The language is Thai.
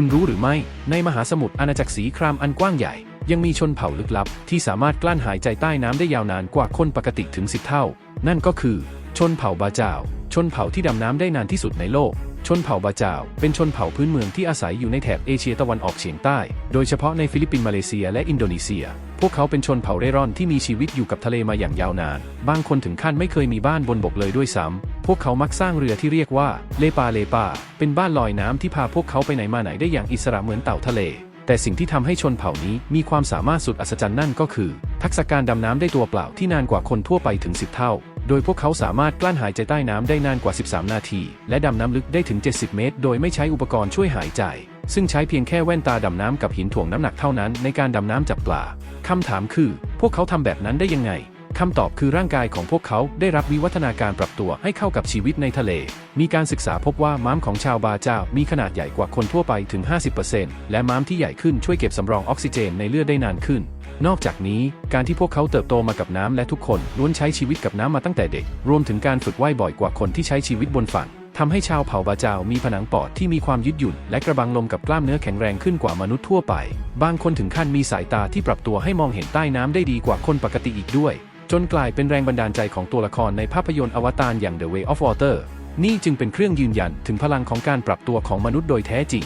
คุณรู้หรือไม่ ในมหาสมุทรอาณาจักรสีครามอันกว้างใหญ่ ยังมีชนเผ่าลึกลับ ที่สามารถกลั้นหายใจใต้น้ำได้ยาวนานกว่าคนปกติถึง10เท่า นั่นก็คือ ชนเผ่าบาจาว ชนเผ่าที่ดำน้ำได้นานที่สุดในโลก ชนเผ่าบาจาว เป็นชนเผ่าพื้นเมืองที่อาศัยอยู่ในแถบเอเชียตะวันออกเฉียงใต้ โดยเฉพาะในฟิลิปปินส์มาเลเซียและอินโดนีเซีย พวกเขาเป็นชนเผ่าเร่ร่อนที่มีชีวิตอยู่กับทะเลมาอย่างยาวนาน บางคนถึงขั้นไม่เคยมีบ้านบนบกเลยด้วยซ้ำ พวกเขามักสร้างเรือที่เรียกว่าเลปาเลปา เป็นบ้านลอยน้ำที่พาพวกเขาไปไหนมาไหนได้อย่างอิสระเหมือนเต่าทะเล แต่สิ่งที่ทำให้ชนเผ่านี้มีความสามารถสุดอัศจรรย์นั่นก็คือ ทักษะการดำน้ำได้ตัวเปล่าที่นานกว่าคนทั่วไปถึง 10 เท่า โดยพวกเขาสามารถกลั้นหายใจใต้น้ำได้นานกว่า 13 นาที และดำน้ำลึกได้ถึง 70 เมตร โดยไม่ใช้อุปกรณ์ช่วยหายใจ ซึ่งใช้เพียงแค่แว่นตาดำน้ำกับหินถ่วงน้ำหนักเท่านั้นในการดำน้ำจับปลาคำถามคือ พวกเขาทำแบบนั้นได้ยังไง คำตอบคือร่างกายของพวกเขาได้รับวิวัฒนาการปรับตัวให้เข้ากับชีวิตในทะเล มีการศึกษาพบว่าม้ามของชาวบาเจ้ามีขนาดใหญ่กว่าคนทั่วไปถึง 50%และม้ามที่ใหญ่ขึ้นช่วยเก็บสำรองออกซิเจนในเลือดได้นานขึ้น นอกจากนี้ การที่พวกเขาเติบโตมากับน้ำและทุกคนล้วนใช้ชีวิตกับน้ำมาตั้งแต่เด็ก รวมถึงการฝึกว่ายบ่อยกว่าคนที่ใช้ชีวิตบนฝั่งทำให้ชาวเผ่าบาเจ้ามีผนังปอดที่มีความยืดหยุ่น และกระบังลมกับกล้ามเนื้อแข็งแรงขึ้นกว่ามนุษย์ทั่วไป บางคนถึงขั้นมีสายตาที่ปรับตัวให้มองเห็นใต้น้ำได้ดีกว่าคนปกติอีกด้วย จนกลายเป็นแรงบันดาลใจของตัวละครในภาพยนตร์อวตารอย่าง The Way of Water นี่จึงเป็นเครื่องยืนยันถึงพลังของการปรับตัวของมนุษย์โดยแท้จริง